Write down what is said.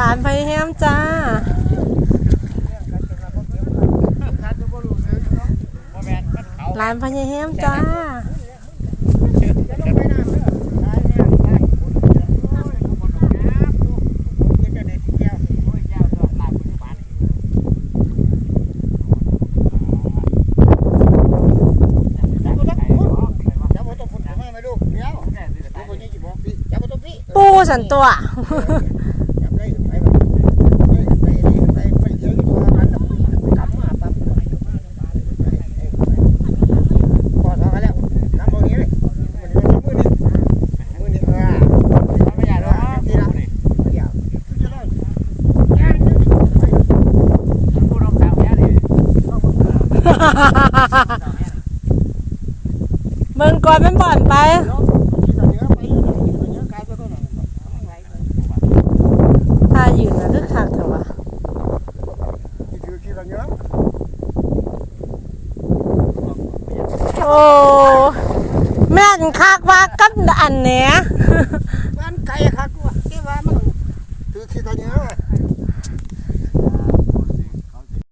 หลานไฟแฮมจ้าหลานพญาแฮมจ้าปูสันตัว เมืองก่อนเป็นบ่อนไป ถ้ายืนนะคือคักเถอะวะโอ้ แม่นคักว่ากับอันเนี้ย